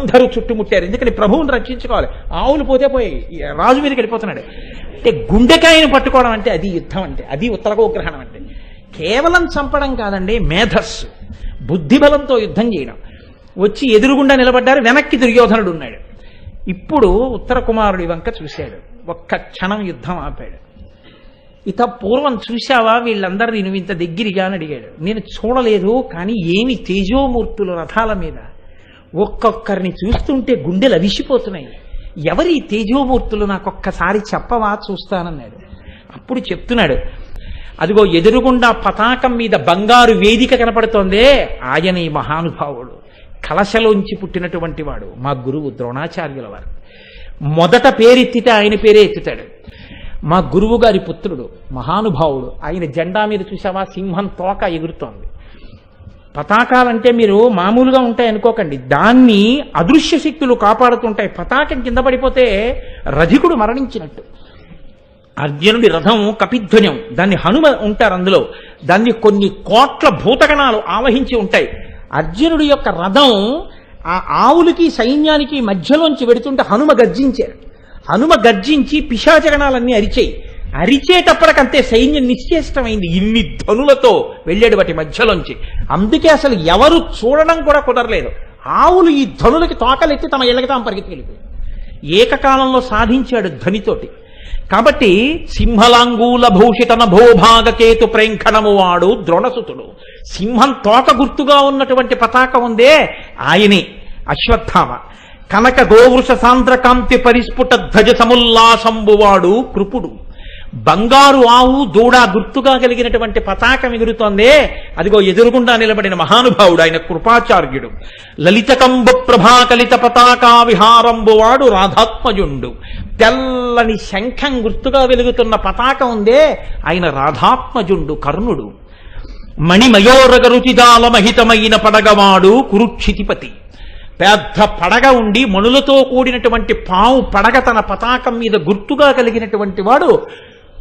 అందరూ చుట్టుముట్టారు. ఎందుకని ప్రభువుని రక్షించుకోవాలి? ఆవులు పోతే పోయి రాజు మీదకి వెళ్ళిపోతున్నాడు. అంటే గుండెకాయను పట్టుకోవడం అంటే అది యుద్ధం అంటే అది ఉత్తరగోగ్రహణం అంటే. కేవలం చంపడం కాదండి మేధస్సు. బుద్ధిబలంతో యుద్ధం చేయడం. వచ్చి ఎదురుగుండా నిలబడ్డారు వెనక్కి దుర్యోధనుడు ఉన్నాడు. ఇప్పుడు ఉత్తర కుమారుడి వంక చూశాడు. ఒక్క క్షణం యుద్ధం ఆపాడు. ఇత పూర్వం చూశావా? వీళ్ళందరినీ నువ్వు ఇంత దగ్గరగా అని అడిగాడు. నేను చూడలేదు కానీ ఏమి తేజోమూర్తులు రథాల మీద ఒక్కొక్కరిని చూస్తుంటే గుండెలు అవిసిపోతున్నాయి. ఎవరి తేజోమూర్తులు నాకొక్కసారి చెప్పవా చూస్తానన్నాడు. అప్పుడు చెప్తున్నాడు అదిగో ఎదురుగుండా పతాకం మీద బంగారు వేదిక కనపడుతోందే ఆయన ఈ మహానుభావుడు. కలశలోంచి పుట్టినటువంటి వాడు మా గురువు ద్రోణాచార్యుల వారు. మొదట పేరెత్తితే ఆయన పేరే ఎత్తుతాడు. మా గురువు గారి పుత్రుడు మహానుభావుడు ఆయన జెండా మీద చూసావా సింహం తోక ఎగురుతోంది. పతాకాలంటే మీరు మామూలుగా ఉంటాయి అనుకోకండి. దాన్ని అదృశ్య శక్తులు కాపాడుతుంటాయి. పతాకం కింద పడిపోతే రధికుడు మరణించినట్టు. అర్జునుడి రథం కపిధ్వజం. దాన్ని హనుమ ఉంటారు అందులో. దాన్ని కొన్ని కోట్ల భూతగణాలు ఆవహించి ఉంటాయి. అర్జునుడి యొక్క రథం ఆ ఆవులకి సైన్యానికి మధ్యలోంచి వెడుతుంటే హనుమ గర్జించారు హనుమ గర్జించి పిశాచగణాలన్నీ అరిచేయి. అరిచేటప్పటికంతే సైన్యం నిశ్చేష్టమైంది. ఇన్ని ధనులతో వెళ్ళాడు వాటి మధ్యలోంచి. అందుకే అసలు ఎవరు చూడడం కూడా కుదరలేదు. ఆవులు ఈ ధనులకి తోకలెత్తి తమ ఇళ్ళకి తాము పరిగెత్తి ఏకకాలంలో సాధించాడు ధ్వనితోటి కాబట్టి సింహలాంగూల భూషిత నభోభాగకేతు ప్రేంఖణము వాడు ద్రోణసుతుడు. సింహం తోక గుర్తుగా ఉన్నటువంటి పతాకం ఉందే ఆయనే అశ్వత్థామ. కనక గోవృష సాంద్రకాంతి పరిస్ఫుట ధ్వజ సముల్లాసంబువాడు కృపుడు. బంగారు ఆవు దూడ గుర్తుగా కలిగినటువంటి పతాకం ఎగురుతోందే. అదిగో ఎదురుగుండా నిలబడిన మహానుభావుడు ఆయన కృపాచార్యుడు. లలితకంబు ప్రభాకలిత పతాకా విహారంబువాడు రాధాత్మజుండు. తెల్లని శంఖం గుర్తుగా వెలుగుతున్న పతాకం ఉందే. ఆయన రాధాత్మజుండు కర్ణుడు. మణిమయోరగ రుచిదాల మహితమైన పడగవాడు కురుక్షితిపతి. పెద్ద పడగ ఉండి మణులతో కూడినటువంటి పావు పడగ తన పతాకం మీద గుర్తుగా కలిగినటువంటి వాడు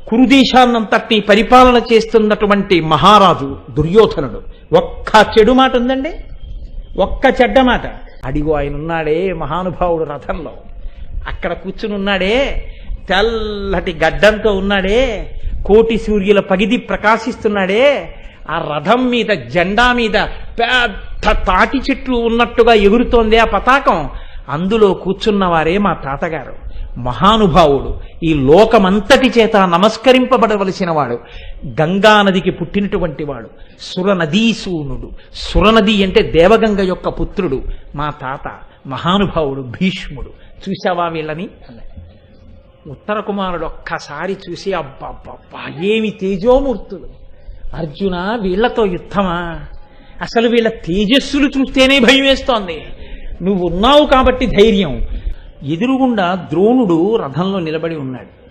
కురుదేశాన్నంతటినీ పరిపాలన చేస్తున్నటువంటి మహారాజు దుర్యోధనుడు. ఒక్క చెడు మాట ఉందండి? ఒక్క చెడ్డ మాట. అడిగో ఆయన ఉన్నాడే మహానుభావుడు రథంలో. అక్కడ కూర్చుని ఉన్నాడే తెల్లటి గడ్డంతో ఉన్నాడే కోటి సూర్యుల పగిది ప్రకాశిస్తున్నాడే ఆ రథం మీద జెండా మీద పెద్ద తాటి చెట్లు ఉన్నట్టుగా ఎగురుతోంది ఆ పతాకం. అందులో కూర్చున్నవారే మా తాతగారు. మహానుభావుడు. ఈ లోకమంతటి చేత నమస్కరింపబడవలసిన వాడు గంగా నదికి పుట్టినటువంటి వాడు. సురనదీసూనుడు సురనది అంటే దేవగంగ యొక్క పుత్రుడు. మా తాత మహానుభావుడు భీష్ముడు. చూశావా వీళ్ళని? ఉత్తర కుమారుడు ఒక్కసారి చూసి అబ్బబ్బబ్బా ఏమి తేజోమూర్తులు. అర్జున వీళ్ళతో యుద్ధమా? అసలు వీళ్ళ తేజస్సులు చూస్తేనే భయం వేస్తోంది. నువ్వు ఉన్నావు కాబట్టి ధైర్యం. ఎదురుగుండా ద్రోణుడు రథంలో నిలబడి ఉన్నాడు.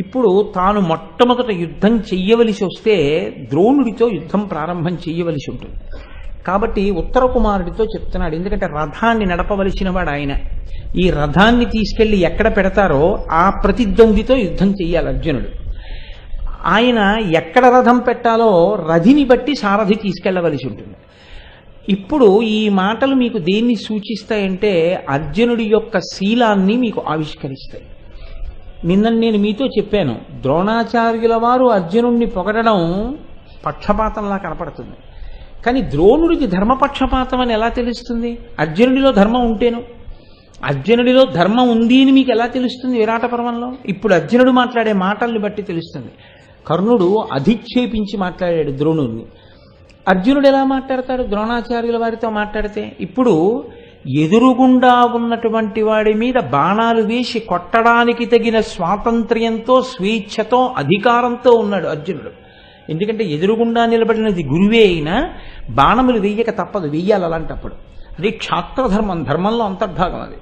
ఇప్పుడు తాను మొట్టమొదట యుద్ధం చెయ్యవలసి వస్తే ద్రోణుడితో యుద్ధం ప్రారంభం చెయ్యవలసి ఉంటుంది. కాబట్టి ఉత్తర కుమారుడితో చెప్తున్నాడు. ఎందుకంటే రథాన్ని నడపవలసిన వాడు ఆయన. ఈ రథాన్ని తీసుకెళ్ళి ఎక్కడ పెడతారో ఆ ప్రతిద్వందితో యుద్ధం చెయ్యాలి అర్జునుడు. ఆయన ఎక్కడ రథం పెట్టాలో రథిని బట్టి సారథి తీసుకెళ్ళవలసి ఉంటుంది. ఇప్పుడు ఈ మాటలు మీకు దేన్ని సూచిస్తాయంటే అర్జునుడి యొక్క శీలాన్ని మీకు ఆవిష్కరిస్తాయి. నిన్న నేను మీతో చెప్పాను. ద్రోణాచార్యుల వారు అర్జునుడిని పొగడడం పక్షపాతంలా కనపడుతుంది. కానీ ద్రోణుడికి ధర్మపక్షపాతం అని ఎలా తెలుస్తుంది? అర్జునుడిలో ధర్మం ఉంటేను. అర్జునుడిలో ధర్మం ఉంది అని మీకు ఎలా తెలుస్తుంది విరాట పర్వంలో? ఇప్పుడు అర్జునుడు మాట్లాడే మాటల్ని బట్టి తెలుస్తుంది. కర్ణుడు అధిక్షేపించి మాట్లాడాడు ద్రోణుడిని అర్జునుడు ఎలా మాట్లాడతాడు? ద్రోణాచార్యుల వారితో మాట్లాడితే ఇప్పుడు ఎదురుగుండా ఉన్నటువంటి వాడి మీద బాణాలు వేసి కొట్టడానికి తగిన స్వాతంత్ర్యంతో స్వేచ్ఛతో అధికారంతో ఉన్నాడు అర్జునుడు. ఎందుకంటే ఎదురుగుండా నిలబడినది గురువే అయినా బాణములు వెయ్యక తప్పదు వెయ్యాలి అలాంటప్పుడు. అది క్షాత్రధర్మం ధర్మంలో అంతర్భాగం అది.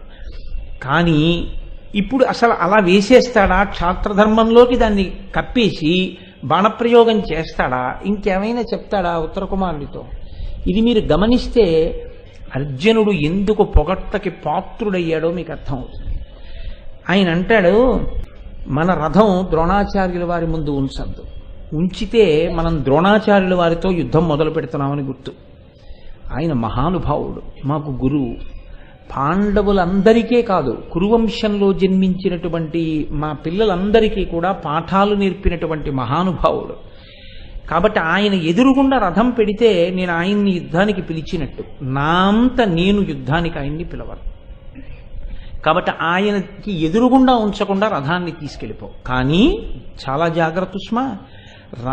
కానీ ఇప్పుడు అసలు అలా వేసేస్తాడా? క్షాత్రధర్మంలోకి దాన్ని కప్పేసి బాణప్రయోగం చేస్తాడా? ఇంకేమైనా చెప్తాడా ఉత్తర కుమారుడితో ఇది మీరు గమనిస్తే అర్జునుడు ఎందుకు పొగట్టకి పాత్రుడయ్యాడో మీకు అర్థమవుతుంది ఆయన అంటాడు మన రథం ద్రోణాచార్యుల వారి ముందు ఉంచద్దు. ఉంచితే మనం ద్రోణాచార్యుల వారితో యుద్ధం మొదలు పెడుతున్నామని గుర్తు. ఆయన మహానుభావుడు మాకు గురువు. పాండవులందరికీ కాదు కురువంశంలో జన్మించినటువంటి మా పిల్లలందరికీ కూడా పాఠాలు నేర్పినటువంటి మహానుభావుడు. కాబట్టి ఆయన ఎదురుగుండా రథం పెడితే నేను ఆయన్ని యుద్ధానికి పిలిచినట్టు. నా అంత నేను యుద్ధానికి ఆయన్ని పిలవను. కాబట్టి ఆయనకి ఎదురుగుండా ఉంచకుండా రథాన్ని తీసుకెళ్ళిపో. కానీ చాలా జాగ్రత్త సుమా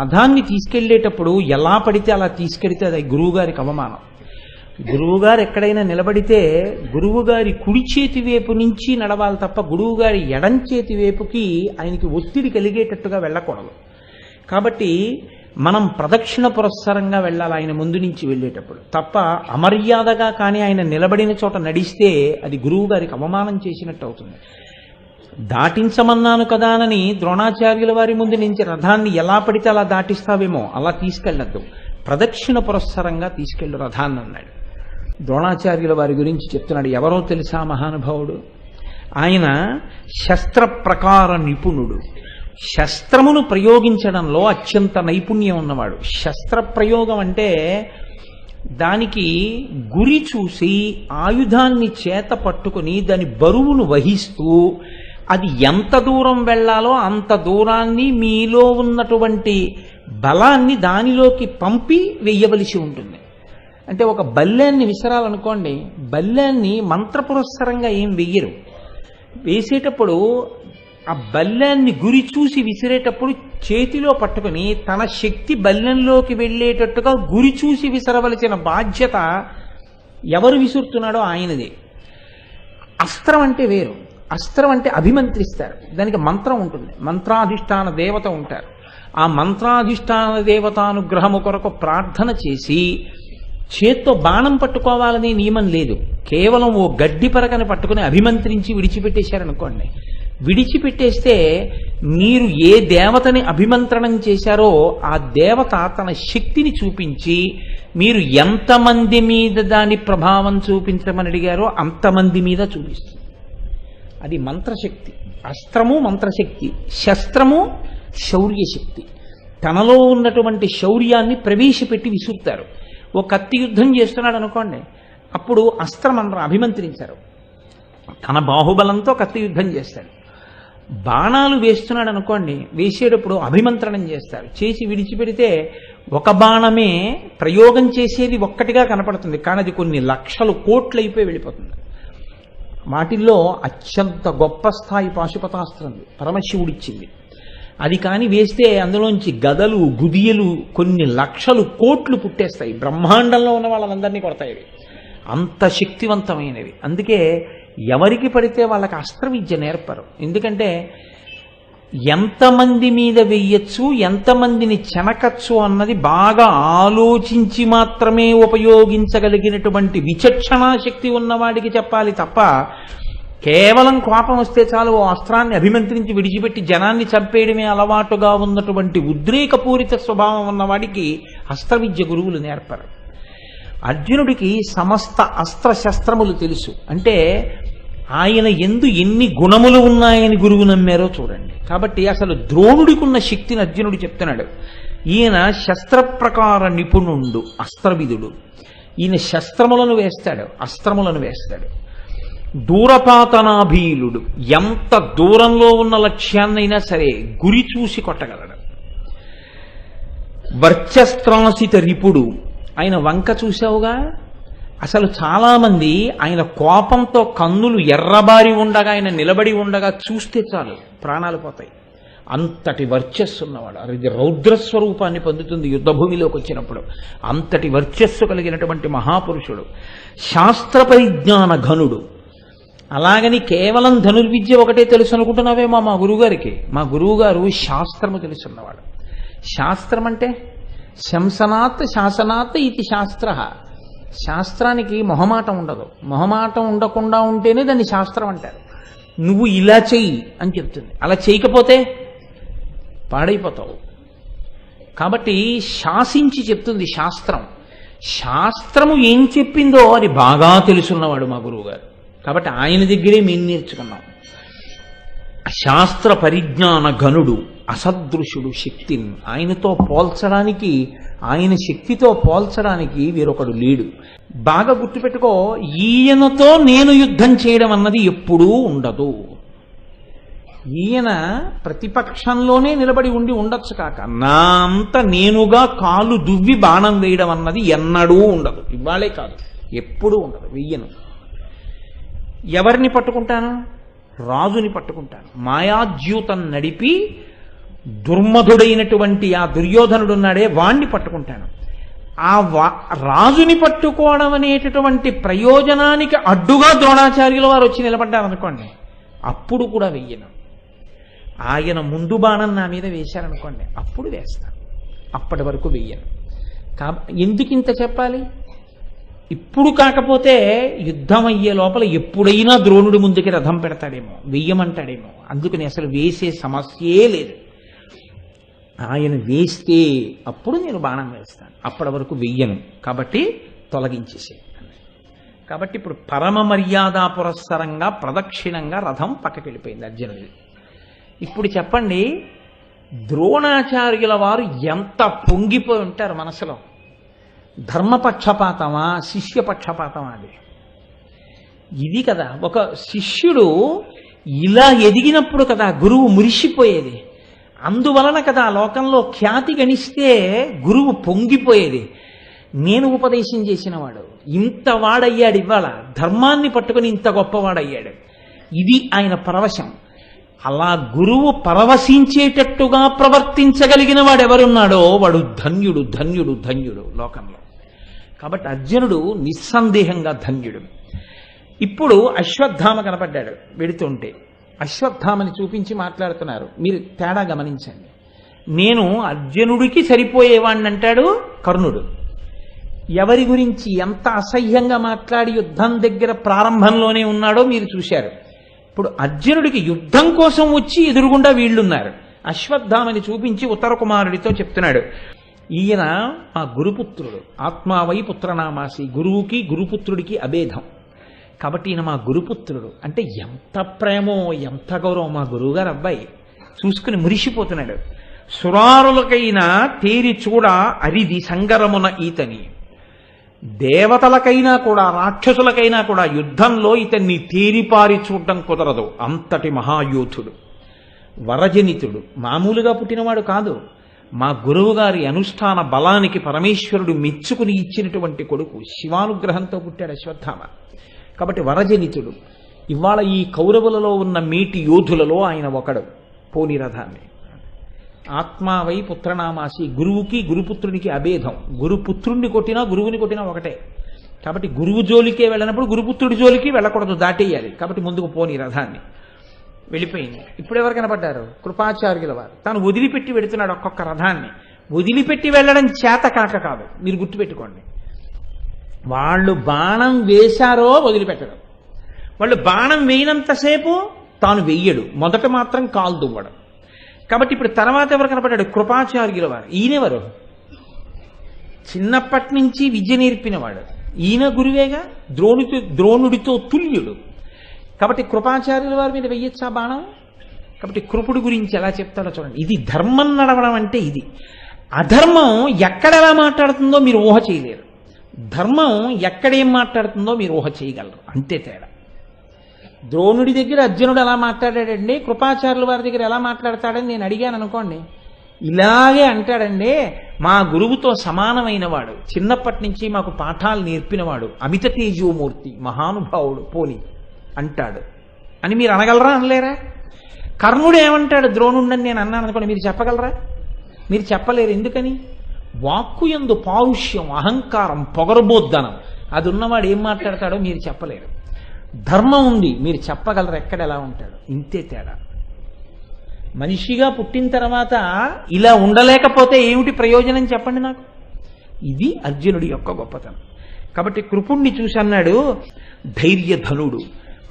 రథాన్ని తీసుకెళ్ళేటప్పుడు ఎలా పడితే అలా తీసుకెడితే అది గురువుగారికి అవమానం. గురువుగారు ఎక్కడైనా నిలబడితే గురువుగారి కుడి చేతి వైపు నుంచి నడవాలి తప్ప గురువుగారి ఎడం చేతి వైపుకి ఆయనకి ఒత్తిడి కలిగేటట్టుగా వెళ్ళకూడదు. కాబట్టి మనం ప్రదక్షిణ పురస్సరంగా వెళ్ళాలి ఆయన ముందు నుంచి వెళ్ళేటప్పుడు. తప్ప అమర్యాదగా కానీ ఆయన నిలబడిన చోట నడిస్తే అది గురువు గారికి అవమానం చేసినట్టు అవుతుంది. దాటించమన్నాను కదానని ద్రోణాచార్యుల వారి ముందు నుంచి రథాన్ని ఎలా పడితే అలా దాటిస్తావేమో అలా తీసుకెళ్ళద్దు. ప్రదక్షిణ పురస్సరంగా తీసుకెళ్ళు రథాన్ని అన్నాడు. ద్రోణాచార్యుల వారి గురించి చెప్తున్నాడు. ఎవరో తెలుసా మహానుభావుడు? ఆయన శస్త్ర ప్రకార నిపుణుడు. శస్త్రమును ప్రయోగించడంలో అత్యంత నైపుణ్యం ఉన్నవాడు. శస్త్ర ప్రయోగం అంటే దానికి గురి చూసి ఆయుధాన్ని చేత పట్టుకుని దాని బరువును వహిస్తూ అది ఎంత దూరం వెళ్ళాలో అంత దూరాన్ని మీలో ఉన్నటువంటి బలాన్ని దానిలోకి పంపి వెయ్యవలసి ఉంటుంది. అంటే ఒక బల్యాన్ని విసరాలనుకోండి బల్యాన్ని మంత్రపురస్సరంగా ఏం వెయ్యరు. వేసేటప్పుడు ఆ బల్యాన్ని గురి చూసి విసిరేటప్పుడు చేతిలో పట్టుకుని తన శక్తి బల్యంలోకి వెళ్ళేటట్టుగా గురి చూసి విసరవలసిన బాధ్యత ఎవరు విసురుతున్నాడో ఆయనదే. అస్త్రం అంటే వేరు. అస్త్రం అంటే అభిమంత్రిస్తారు. దానికి మంత్రం ఉంటుంది. మంత్రాధిష్టాన దేవత ఉంటారు. ఆ మంత్రాధిష్టాన దేవతానుగ్రహము కొరకు ప్రార్థన చేసి చేత్తో బాణం పట్టుకోవాలనే నియమం లేదు. కేవలం ఓ గడ్డి పరకను పట్టుకుని అభిమంత్రించి విడిచిపెట్టేశారనుకోండి. విడిచిపెట్టేస్తే మీరు ఏ దేవతని అభిమంత్రణం చేశారో ఆ దేవత తన శక్తిని చూపించి మీరు ఎంతమంది మీద దాని ప్రభావం చూపించమని అడిగారో అంతమంది మీద చూపిస్తుంది. అది మంత్రశక్తి. అస్త్రము మంత్రశక్తి. శస్త్రము శౌర్యశక్తి. తనలో ఉన్నటువంటి శౌర్యాన్ని ప్రవేశపెట్టి విసురుతారు. ఓ కత్తి యుద్ధం చేస్తున్నాడు అనుకోండి అప్పుడు అస్త్రమంత్రం అభిమంత్రించారు. తన బాహుబలంతో కత్తి యుద్ధం చేస్తాడు. బాణాలు వేస్తున్నాడు అనుకోండి వేసేటప్పుడు అభిమంత్రణం చేస్తారు. చేసి విడిచిపెడితే ఒక బాణమే ప్రయోగం చేసేది ఒక్కటిగా కనపడుతుంది కానీ అది కొన్ని లక్షలు కోట్లైపోయి వెళ్ళిపోతుంది. వాటిల్లో అత్యంత గొప్ప స్థాయి పాశుపతాస్త్రం పరమశివుడిచ్చింది. అది కాని వేస్తే అందులోంచి గదలు గుదియలు కొన్ని లక్షలు కోట్లు పుట్టేస్తాయి. బ్రహ్మాండంలో ఉన్న వాళ్ళందరినీ కొడతాయి అవి అంత శక్తివంతమైనవి. అందుకే ఎవరికి పడితే వాళ్ళకి అస్త్రవిద్య నేర్పరు. ఎందుకంటే ఎంతమంది మీద వెయ్యొచ్చు ఎంతమందిని చెనకచ్చు అన్నది బాగా ఆలోచించి మాత్రమే ఉపయోగించగలిగినటువంటి విచక్షణా శక్తి ఉన్నవాడికి చెప్పాలి తప్ప కేవలం కోపం వస్తే చాలు ఓ అస్త్రాన్ని అభిమంత్రించి విడిచిపెట్టి జనాన్ని చంపేయడమే అలవాటుగా ఉన్నటువంటి ఉద్రేకపూరిత స్వభావం ఉన్నవాడికి అస్త్రవిద్య గురువులు నేర్పరు. అర్జునుడికి సమస్త అస్త్ర శస్త్రములు తెలుసు. అంటే ఆయన ఎందు ఎన్ని గుణములు ఉన్నాయని గురువు నమ్మారో చూడండి. కాబట్టి అసలు ద్రోణుడికి ఉన్న శక్తిని అర్జునుడు చెప్తున్నాడు. ఈయన శస్త్ర ప్రకార నిపుణుండు అస్త్రవిధుడు ఈయన శస్త్రములను వేస్తాడు అస్త్రములను వేస్తాడు. దూరపాతనాభీలుడు. ఎంత దూరంలో ఉన్న లక్ష్యాన్నైనా సరే గురి చూసి కొట్టగలడు. వర్చస్త్రాసిత రిపుడు. ఆయన వంక చూసావుగా అసలు చాలామంది ఆయన కోపంతో కన్నులు ఎర్రబారి ఉండగా ఆయన నిలబడి ఉండగా చూస్తే చాలు ప్రాణాలు పోతాయి. అంతటి వర్చస్సు ఉన్నవాడు అది రౌద్రస్వరూపాన్ని పొందుతుంది యుద్ధభూమిలోకి వచ్చినప్పుడు. అంతటి వర్చస్సు కలిగినటువంటి మహాపురుషుడు. శాస్త్ర పరిజ్ఞాన ఘనుడు అలాగని కేవలం ధనుర్విద్య ఒకటే తెలుసు అనుకుంటున్నావేమో మా గురువుగారికి. మా గురువుగారు శాస్త్రము తెలుసున్నవాడు. శాస్త్రం అంటే శంసనాత్ శాసనాత్ ఇది శాస్త్ర. శాస్త్రానికి మొహమాటం ఉండదు. మొహమాటం ఉండకుండా ఉంటేనే దాన్ని శాస్త్రం అంటారు. నువ్వు ఇలా చెయ్యి అని చెప్తుంది. అలా చేయకపోతే పాడైపోతావు. కాబట్టి శాసించి చెప్తుంది శాస్త్రం. శాస్త్రము ఏం చెప్పిందో అది బాగా తెలుసున్నవాడు మా గురువుగారు. కాబట్టి ఆయన దగ్గరే మేము నేర్చుకున్నాం. శాస్త్ర పరిజ్ఞాన ఘనుడు అసదృశుడు శక్తిని. ఆయనతో పోల్చడానికి ఆయన శక్తితో పోల్చడానికి వేరొకడు లేడు. బాగా గుర్తుపెట్టుకో ఈయనతో నేను యుద్ధం చేయడం అన్నది ఎప్పుడూ ఉండదు. ఈయన ప్రతిపక్షంలోనే నిలబడి ఉండి ఉండొచ్చు కాక నా అంత నేనుగా కాలు దువ్వి బాణం వేయడం అన్నది ఎన్నడూ ఉండదు. ఇవాళే కాదు ఎప్పుడూ ఉండదు వెయ్యను. ఎవరిని పట్టుకుంటాను? రాజుని పట్టుకుంటాను. మాయాజ్యూతం నడిపి దుర్మధుడైనటువంటి ఆ దుర్యోధనుడు ఉన్నాడే వాణ్ణి పట్టుకుంటాను. ఆ వా రాజుని పట్టుకోవడం అనేటటువంటి ప్రయోజనానికి అడ్డుగా ద్రోణాచార్యుల వారు వచ్చి నిలబడ్డారనుకోండి. అప్పుడు కూడా వెయ్యను. ఆయన ముందు బాణం నా మీద వేశారనుకోండి. అప్పుడు వేస్తాను అప్పటి వరకు వెయ్యను. కా ఎందుకు ఇంత చెప్పాలి? ఇప్పుడు కాకపోతే యుద్ధం అయ్యే లోపల ఎప్పుడైనా ద్రోణుడి ముందుకి రథం పెడతాడేమో వెయ్యమంటాడేమో. అందుకని అసలు వేసే సమస్యే లేదు. ఆయన వేస్తే అప్పుడు నేను బాణం వేస్తాను. అప్పటి వరకు వెయ్యను. కాబట్టి తొలగించేసే. కాబట్టి ఇప్పుడు పరమ మర్యాద పురస్సరంగా ప్రదక్షిణంగా రథం పక్కకి వెళ్ళిపోయింది అర్జునుడి. ఇప్పుడు చెప్పండి ద్రోణాచార్యుల వారు ఎంత పొంగిపోయి ఉంటారు మనసులో? ధర్మపక్షపాతమా శిష్యపక్షపాతమా అది ఇది కదా. ఒక శిష్యుడు ఇలా ఎదిగినప్పుడు కదా గురువు మురిసిపోయేది. అందువలన కదా లోకంలో ఖ్యాతి గణిస్తే గురువు పొంగిపోయేది. నేను ఉపదేశం చేసినవాడు ఇంత వాడయ్యాడు ఇవాళ ధర్మాన్ని పట్టుకుని ఇంత గొప్పవాడయ్యాడు. ఇది ఆయన పరవశం. అలా గురువు పరవశించేటట్టుగా ప్రవర్తించగలిగిన వాడెవరున్నాడో వాడు ధన్యుడు ధన్యుడు ధన్యుడు లోకంలో. కాబట్టి అర్జునుడు నిస్సందేహంగా ధన్యుడు. ఇప్పుడు అశ్వత్థామ కనపడ్డాడు వెడుతుంటే. అశ్వత్థామని చూపించి మాట్లాడుతున్నారు. మీరు తేడా గమనించండి. నేను అర్జునుడికి సరిపోయేవాణ్ణి అంటాడు కర్ణుడు. ఎవరి గురించి ఎంత అసహ్యంగా మాట్లాడి యుద్ధం దగ్గర ప్రారంభంలోనే ఉన్నాడో మీరు చూశారు. ఇప్పుడు అర్జునుడికి యుద్ధం కోసం వచ్చి ఎదురుగుండా వీళ్ళున్నారు. అశ్వత్థామని చూపించి ఉత్తర కుమారుడితో చెప్తున్నాడు. ఈయన మా గురుపుత్రుడు. ఆత్మావై పుత్రనామాసి గురువుకి గురుపుత్రుడికి అభేదం. కాబట్టి ఈయన మా గురుపుత్రుడు. అంటే ఎంత ప్రేమో ఎంత గౌరవం మా గురువుగారు అబ్బాయి. చూసుకుని మురిసిపోతున్నాడు. సురారులకైనా తేరి చూడ అరిది సంగరమున ఈతని. దేవతలకైనా కూడా రాక్షసులకైనా కూడా యుద్ధంలో ఇతన్ని తీరిపారి చూడడం కుదరదు. అంతటి మహాయోధుడు. వరజనితుడు. మామూలుగా పుట్టినవాడు కాదు. మా గురువుగారి అనుష్ఠాన బలానికి పరమేశ్వరుడు మెచ్చుకుని ఇచ్చినటువంటి కొడుకు శివానుగ్రహంతో పుట్టాడు అశ్వత్థామ. కాబట్టి వరజనితుడు. ఇవాళ ఈ కౌరవులలో ఉన్న మీటి యోధులలో ఆయన ఒకడు. పోని రథాన్ని ఆత్మావై పుత్రనామాసి గురువుకి గురుపుత్రునికి అభేదం. గురుపుత్రుణ్ణి కొట్టినా గురువుని కొట్టినా ఒకటే. కాబట్టి గురువు జోలికే వెళ్ళినప్పుడు గురుపుత్రుడి జోలికి వెళ్ళకూడదు దాటేయాలి. కాబట్టి ముందుకు పోని రథాన్ని. వెళ్ళిపోయింది. ఇప్పుడు ఎవరు కనపడ్డారు? కృపాచార్యుల వారు. తాను వదిలిపెట్టి వెడుతున్నాడు ఒక్కొక్క రథాన్ని. వదిలిపెట్టి వెళ్ళడం చేత కాక కాదు. మీరు గుర్తుపెట్టుకోండి. వాళ్ళు బాణం వేశారో వదిలిపెట్టడం. వాళ్ళు బాణం వేయనంతసేపు తాను వెయ్యడు. మొదట మాత్రం కాలు దువ్వడం. కాబట్టి ఇప్పుడు తర్వాత ఎవరు కనపడ్డాడు? కృపాచార్యుల వారు ఈయనెవరు చిన్నప్పటి నుంచి విద్య నేర్పినవాడు. ఈయన గురువేగా? ద్రోణుతో ద్రోణుడితో తుల్యుడు. కాబట్టి కృపాచార్యుల వారి మీద వెయ్యొచ్చా బాణం? కాబట్టి కృపుడు గురించి ఎలా చెప్తాడో చూడండి. ఇది ధర్మం నడవడం అంటే ఇది. అధర్మం ఎక్కడెలా మాట్లాడుతుందో మీరు ఊహ చేయలేరు. ధర్మం ఎక్కడేం మాట్లాడుతుందో మీరు ఊహ చేయగలరు. అంతే తేడా. ద్రోణుడి దగ్గర అర్జునుడు ఎలా మాట్లాడాడండి? కృపాచార్యుల వారి దగ్గర ఎలా మాట్లాడతాడని నేను అడిగాను అనుకోండి. ఇలాగే అంటాడండి మా గురువుతో సమానమైన వాడు చిన్నప్పటి నుంచి మాకు పాఠాలు నేర్పినవాడు. అమిత తేజోమూర్తి మహానుభావుడు పోని అంటాడు. అని మీరు అనగలరా అనలేరా? కర్ణుడు ఏమంటాడు? ద్రోణుడని నేను అన్నాను అనుకోండి మీరు చెప్పగలరా? మీరు చెప్పలేరు ఎందుకని? వాక్కు ఎందు పారుష్యం అహంకారం పొగరబోద్దనం అది ఉన్నవాడు ఏం మాట్లాడతాడో మీరు చెప్పలేరు. ధర్మం ఉంది. మీరు చెప్పగలరు ఎక్కడ ఎలా ఉంటాడు. ఇంతే తేడా. మనిషిగా పుట్టిన తర్వాత ఇలా ఉండలేకపోతే ఏమిటి ప్రయోజనం చెప్పండి నాకు. ఇది అర్జునుడి యొక్క గొప్పతనం. కాబట్టి కృపుణ్ణి చూసి అన్నాడు ధైర్యధనుడు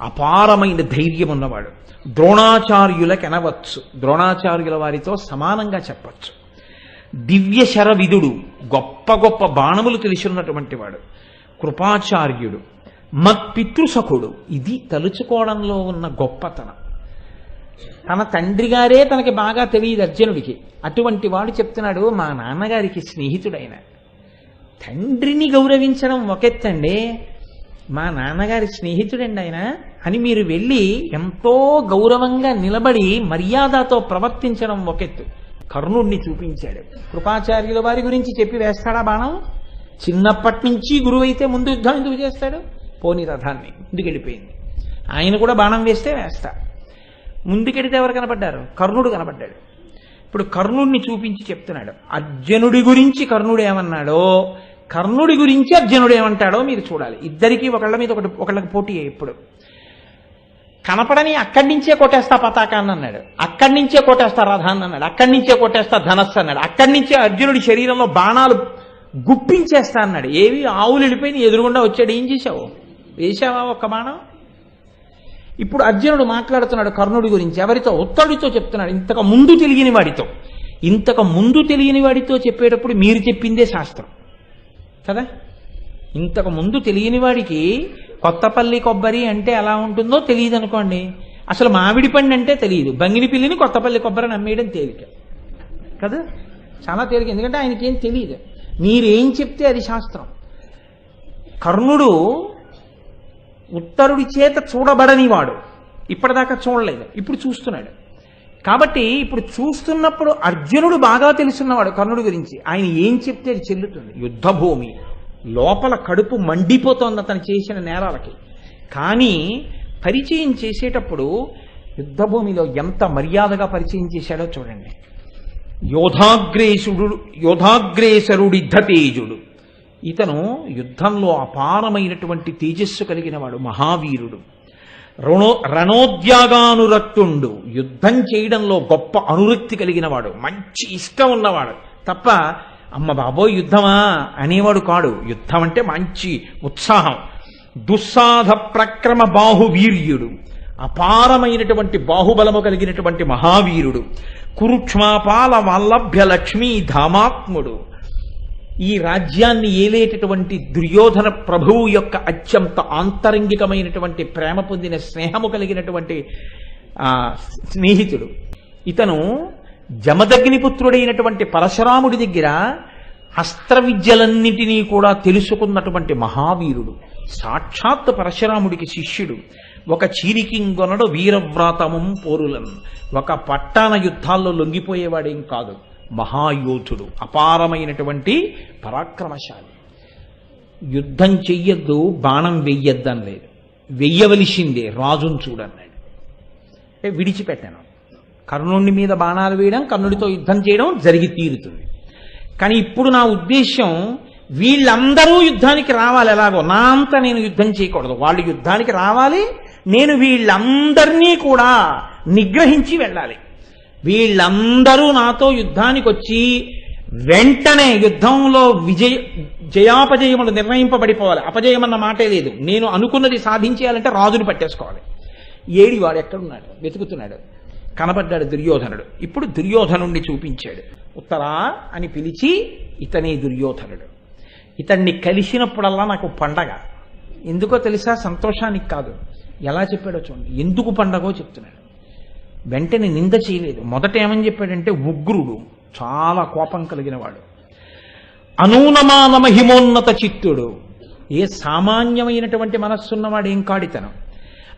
అపారమైన ధైర్యం ఉన్నవాడు. ద్రోణాచార్యులకు ఎనవచ్చు ద్రోణాచార్యుల వారితో సమానంగా చెప్పచ్చు. దివ్య శరవిధుడు గొప్ప గొప్ప బాణములు తెలిసినటువంటి వాడు. కృపాచార్యుడు. మత్పితృసఖుడు. ఇది తలుచుకోవడంలో ఉన్న గొప్పతనం. తన తండ్రి గారే తనకి బాగా తెలియదు అర్జునుడికి. అటువంటి వాడు చెప్తున్నాడు మా నాన్నగారికి స్నేహితుడైన. తండ్రిని గౌరవించడం ఒకెత్తండి. మా నాన్నగారి స్నేహితుడండి ఆయన. అని మీరు వెళ్ళి ఎంతో గౌరవంగా నిలబడి మర్యాదతో ప్రవర్తించడం ఒకెత్తు. కర్ణుడిని చూపించాడు. కృపాచార్యుల వారి గురించి చెప్పి వేస్తాడా బాణం? చిన్నప్పటి నుంచి గురువైతే ముందు యుద్ధం ఎందుకు చేస్తాడు? పోని రథాన్ని ముందుకెళ్ళిపోయింది. ఆయన కూడా బాణం వేస్తే వేస్తా. ముందుకెడితే ఎవరు కనపడ్డారు? కర్ణుడు కనపడ్డాడు. ఇప్పుడు కర్ణుడిని చూపించి చెప్తున్నాడు. అర్జునుడి గురించి కర్ణుడు ఏమన్నాడో కర్ణుడి గురించి అర్జునుడు ఏమంటాడో మీరు చూడాలి. ఇద్దరికీ ఒకళ్ళ మీద ఒకటి ఒకళ్ళకి పోటీ ఎప్పుడు కనపడని అక్కడి నుంచే కొట్టేస్తా పతాకాన్ని అన్నాడు. అక్కడి నుంచే కొట్టేస్తా రథాన్ని అన్నాడు. అక్కడి నుంచే కొట్టేస్తా ధనస్సు అన్నాడు. అక్కడి నుంచే అర్జునుడి శరీరంలో బాణాలు గుప్పించేస్తా అన్నాడు. ఏవి ఆవులు వెళ్ళిపోయి ఎదురుగుండా వచ్చాడు. ఏం చేశావు? వేశావా ఒక్క బాణం? ఇప్పుడు అర్జునుడు మాట్లాడుతున్నాడు కర్ణుడి గురించి. ఎవరితో? ఉత్తడితో చెప్తున్నాడు. ఇంతకు ముందు తెలియని వాడితో. ఇంతకు ముందు తెలియని వాడితో చెప్పేటప్పుడు మీరు చెప్పిందే శాస్త్రం. కదా? ఇంతకు ముందు తెలియని వాడికి కొత్తపల్లి కొబ్బరి అంటే ఎలా ఉంటుందో తెలియదు అనుకోండి అసలు మామిడి పండు అంటే తెలియదు. బంగిని పిల్లిని కొత్తపల్లి కొబ్బరి నమ్మేయడం తేలిక. కదా? చాలా తేలిక. ఎందుకంటే ఆయనకి ఏం తెలియదు. మీరేం చెప్తే అది శాస్త్రం. కర్ణుడు ఉత్తరుడి చేత చూడబడని వాడు ఇప్పటిదాకా చూడలేదు. ఇప్పుడు చూస్తున్నాడు. కాబట్టి ఇప్పుడు చూస్తున్నప్పుడు అర్జునుడు బాగా తెలుసున్నవాడు కర్ణుడి గురించి. ఆయన ఏం చెప్తే అది చెల్లుతుంది. యుద్ధభూమి. లోపల కడుపు మండిపోతోంది అతను చేసిన నేరాలకి. కానీ పరిచయం చేసేటప్పుడు యుద్ధభూమిలో ఎంత మర్యాదగా పరిచయం చేశాడో చూడండి. యోధాగ్రేసుడు యోధాగ్రేసరుడిద్ధతేజుడు ఇతను యుద్ధంలో అపారమైనటువంటి తేజస్సు కలిగిన వాడు మహావీరుడు. రణో రణోద్యాగానురక్తుండు యుద్ధం చేయడంలో గొప్ప అనురక్తి కలిగిన వాడు మంచి ఇష్టం ఉన్నవాడు. తప్ప అమ్మ బాబోయ్ యుద్ధమా? అనేవాడు కాడు. యుద్ధం అంటే మంచి ఉత్సాహం. దుస్సాధ ప్రక్రమ బాహువీర్యుడు. అపారమైనటువంటి బాహుబలము కలిగినటువంటి మహావీరుడు. కురుక్ష్మాపాల వల్లభ్య లక్ష్మీ ధామాత్ముడు. ఈ రాజ్యాన్ని ఏలేటటువంటి దుర్యోధన ప్రభువు యొక్క అత్యంత ఆంతరంగికమైనటువంటి ప్రేమ పొందిన స్నేహము కలిగినటువంటి స్నేహితుడు. ఇతను జమదగ్నిపుత్రుడైనటువంటి పరశురాముడి దగ్గర అస్త్ర విద్యలన్నిటినీ కూడా తెలుసుకున్నటువంటి మహావీరుడు. సాక్షాత్ పరశురాముడికి శిష్యుడు. ఒక చీరికింగొనడు వీరవ్రాతమం పోరులను ఒక పట్టాన యుద్ధాల్లో లొంగిపోయేవాడేం కాదు. మహాయోధుడు అపారమైనటువంటి పరాక్రమశాలి. యుద్ధం చెయ్యొద్దు బాణం వెయ్యొద్దని లేదు వెయ్యవలసిందే రాజును చూడన్నాడు. విడిచిపెట్టాను. కర్ణుడి మీద బాణాలు వేయడం కర్ణుడితో యుద్ధం చేయడం జరిగి తీరుతుంది. కానీ ఇప్పుడు నా ఉద్దేశం వీళ్ళందరూ యుద్ధానికి రావాలి ఎలాగో? నా అంత నేను యుద్ధం చేయకూడదు. వాళ్ళు యుద్ధానికి రావాలి నేను వీళ్ళందరినీ కూడా నిగ్రహించి వెళ్ళాలి. వీళ్ళందరూ నాతో యుద్ధానికి వచ్చి వెంటనే యుద్ధంలో విజయ జయాపజయములు నిర్ణయింపబడిపోవాలి. అపజయమన్న మాటే లేదు. నేను అనుకున్నది సాధించేయాలంటే రాజుని పట్టేసుకోవాలి. ఏడి వాడు ఎక్కడున్నాడు? వెతుకుతున్నాడు. కనబడ్డాడు దుర్యోధనుడు. ఇప్పుడు దుర్యోధనుణ్ణి చూపించాడు. ఉత్తరా అని పిలిచి ఇతనే దుర్యోధనుడు. ఇతన్ని కలిసినప్పుడల్లా నాకు పండగ. ఎందుకో తెలుసా? సంతోషానికి కాదు. ఎలా చెప్పాడో చూడండి. ఎందుకు పండగో చెప్తున్నాడు. వెంటనే నింద చేయలేదు. మొదట ఏమని చెప్పాడంటే ఉగ్రుడు. చాలా కోపం కలిగిన వాడు అనూనమాన మహిమోన్నత చిత్తుడు. ఏ సామాన్యమైనటువంటి మనస్సున్నవాడు ఏం కాడితనం?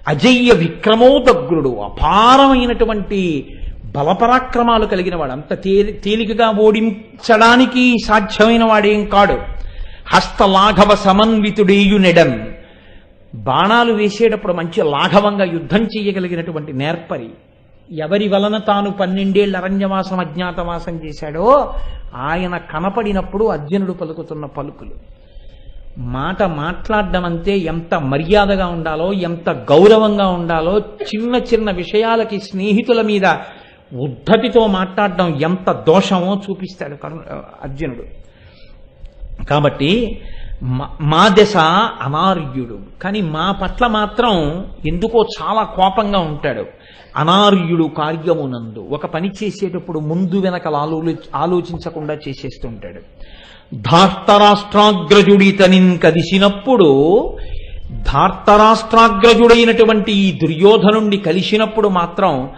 అజయ్య విక్రమోదగ్రుడు. అపారమైనటువంటి బలపరాక్రమాలు కలిగిన వాడు అంత తేలి తేలికగా ఓడించడానికి సాధ్యమైన వాడేం కాడు. హస్తలాఘవ సమన్వితుడేయునెడన్ బాణాలు వేసేటప్పుడు మంచి లాఘవంగా యుద్ధం చేయగలిగినటువంటి నేర్పరి. ఎవరి వలన తాను పన్నెండేళ్ళ అరణ్యవాసం అజ్ఞాతవాసం చేశాడో ఆయన కనపడినప్పుడు అర్జునుడు పలుకుతున్న పలుకులు. మాట మాట్లాడడం అంతే ఎంత మర్యాదగా ఉండాలో ఎంత గౌరవంగా ఉండాలో చిన్న చిన్న విషయాలకి స్నేహితుల మీద ఉద్ధతితో మాట్లాడడం ఎంత దోషమో చూపిస్తాడు కరు అర్జునుడు. కాబట్టి మా- మా దశ అనార్యుడు. కానీ మా పట్ల మాత్రం ఎందుకో చాలా కోపంగా ఉంటాడు. అనార్యుడు కార్యమునందు ఒక పని చేసేటప్పుడు ముందు వెనకల ఆలో ఆలోచించకుండా చేసేస్తుంటాడు. ధార్తరాష్ట్రాగ్రజుడితనిన్ కలిసినప్పుడు ధార్తరాష్ట్రాగ్రజుడైనటువంటి ఈ దుర్యోధనుణ్ణి కలిసినప్పుడు మాత్రం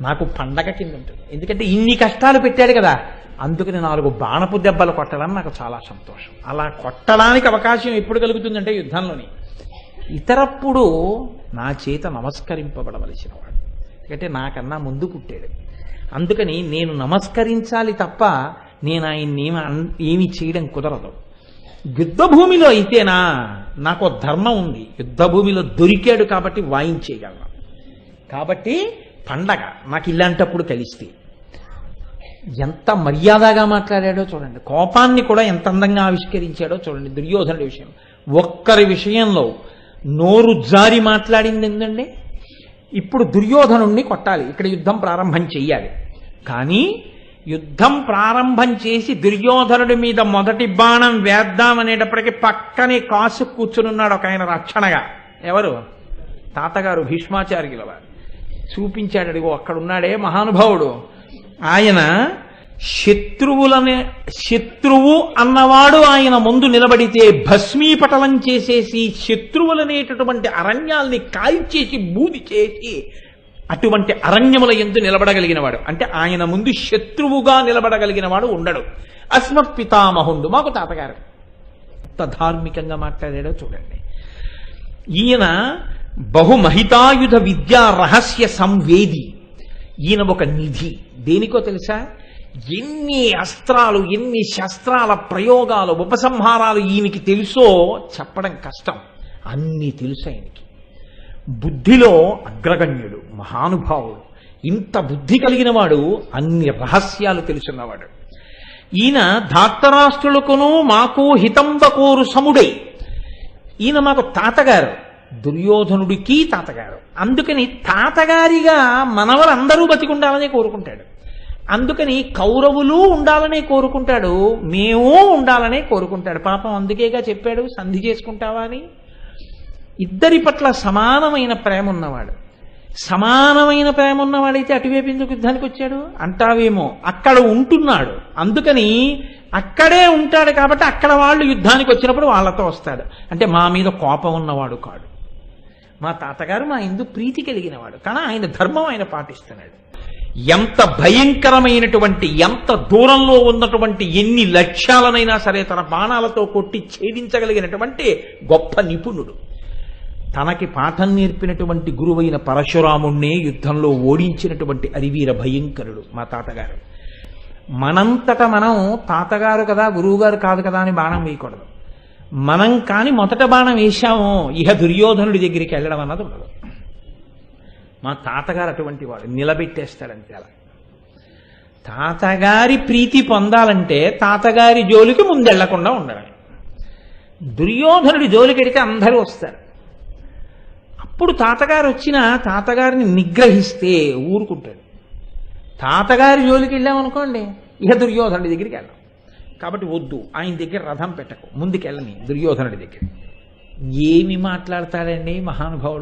నాకు పండగ కింద ఉంటుంది. ఎందుకంటే ఇన్ని కష్టాలు పెట్టాడు కదా. అందుకని నాలుగు బాణపు దెబ్బలు కొట్టడం నాకు చాలా సంతోషం. అలా కొట్టడానికి అవకాశం ఎప్పుడు కలుగుతుందంటే యుద్ధంలోని. ఇతరప్పుడు నా చేత నమస్కరింపబడవలసిన వాడు ఎందుకంటే నాకన్నా ముందు పుట్టాడు అందుకని నేను నమస్కరించాలి తప్ప నేను ఆయన్ని ఏమి అన్- ఏమీ చేయడం కుదరదు. యుద్ధభూమిలో అయితేనా నాకు ఓ ధర్మం ఉంది. యుద్ధభూమిలో దొరికాడు కాబట్టి వాయించేయగలను కాబట్టి పండగ నాకు ఇలాంటప్పుడు కలిస్తే ఎంత మర్యాదగా మాట్లాడాడో చూడండి. కోపాన్ని కూడా ఎంత అందంగా ఆవిష్కరించాడో చూడండి. దుర్యోధనుడి విషయం. ఒక్కరి విషయంలో నోరు జారి మాట్లాడింది ఏంటండి ఇప్పుడు దుర్యోధనుణ్ణి కొట్టాలి. ఇక్కడ యుద్ధం ప్రారంభం చెయ్యాలి. కానీ యుద్ధం ప్రారంభం చేసి దుర్యోధనుడి మీద మొదటి బాణం వేద్దామనేటప్పటికీ పక్కనే కాసు కూర్చునున్నాడు ఒక ఆయన రక్షణగా. ఎవరు? తాతగారు భీష్మాచార్యుల వారు. చూపించాడు అడిగో అక్కడ ఉన్నాడే మహానుభావుడు. ఆయన శత్రువులనే శత్రువు అన్నవాడు ఆయన ముందు నిలబడితే భస్మీపటలం చేసేసి శత్రువులనేటటువంటి అరణ్యాల్ని కాల్చేసి బూది చేసి అటువంటి అరణ్యముల ఎందు నిలబడగలిగినవాడు. అంటే ఆయన ముందు శత్రువుగా నిలబడగలిగినవాడు ఉండడు. అస్మత్ పితామహుండు. మాకు తాతగారు ఎంత ధార్మికంగా మాట్లాడాడో చూడండి. ఈయన బహుమహితాయుధ విద్యా రహస్య సంవేది. ఈయన ఒక నిధి. దేనికో తెలుసా? ఎన్ని అస్త్రాలు ఎన్ని శస్త్రాల ప్రయోగాలు ఉపసంహారాలు ఈయనకి తెలుసో చెప్పడం కష్టం. అన్నీ తెలుసు ఆయనకి. బుద్ధిలో అగ్రగణ్యుడు మహానుభావుడు. ఇంత బుద్ధి కలిగిన వాడు అన్ని రహస్యాలు తెలుసున్నవాడు. ఈయన ధాత్తరాష్ట్రులకును మాకు హితంబకోరు సముడై. ఈయన మాకు తాతగారు దుర్యోధనుడికి తాతగారు. అందుకని తాతగారిగా మనవలందరూ బతికుండాలని కోరుకుంటాడు. అందుకని కౌరవులు ఉండాలనే కోరుకుంటాడు మేము ఉండాలనే కోరుకుంటాడు. పాపం అందుకేగా చెప్పాడు సంధి చేసుకుంటావా అని? ఇద్దరి పట్ల సమానమైన ప్రేమ ఉన్నవాడు సమానమైన ప్రేమ ఉన్నవాడైతే అటువైపు ఎందుకు యుద్ధానికి వచ్చాడు? అంటావేమో అక్కడ ఉంటున్నాడు. అందుకని అక్కడే ఉంటాడు కాబట్టి అక్కడ వాళ్ళు యుద్ధానికి వచ్చినప్పుడు వాళ్ళతో వస్తాడు. అంటే మా మీద కోపం ఉన్నవాడు కాడు. మా తాతగారు మా ఎందు ప్రీతి కలిగినవాడు. కానీ ఆయన ధర్మం ఆయన పాటిస్తున్నాడు. ఎంత భయంకరమైనటువంటి ఎంత దూరంలో ఉన్నటువంటి ఎన్ని లక్ష్యాలనైనా సరే తన బాణాలతో కొట్టి ఛేదించగలిగినటువంటి గొప్ప నిపుణుడు. తనకి పాఠం నేర్పినటువంటి గురువైన పరశురాముణ్ణే యుద్ధంలో ఓడించినటువంటి అరివీర భయంకరుడు మా తాతగారు. మనంతట మనం తాతగారు కదా గురువుగారు కాదు కదా అని బాణం వేయకూడదు. మనం కాని మొదట బాణం వేశామో ఇహ దుర్యోధనుడి దగ్గరికి వెళ్ళడం అన్నది ఉండదు. మా తాతగారు అటువంటి వాడు నిలబెట్టేస్తాడంతే అలా. తాతగారి ప్రీతి పొందాలంటే తాతగారి జోలికి ముందెళ్ళకుండా ఉండడం దుర్యోధనుడి జోలికెడితే అందరూ వస్తారు. అప్పుడు తాతగారు వచ్చిన తాతగారిని నిగ్రహిస్తే ఊరుకుంటాడు. తాతగారి జోలికి వెళ్ళామనుకోండి ఇక దుర్యోధనుడి దగ్గరికి వెళ్ళాం. కాబట్టి వద్దు ఆయన దగ్గర రథం పెట్టకు ముందుకెళ్ళని దుర్యోధనుడి దగ్గర. ఏమి మాట్లాడతాడండి మహానుభావుడు?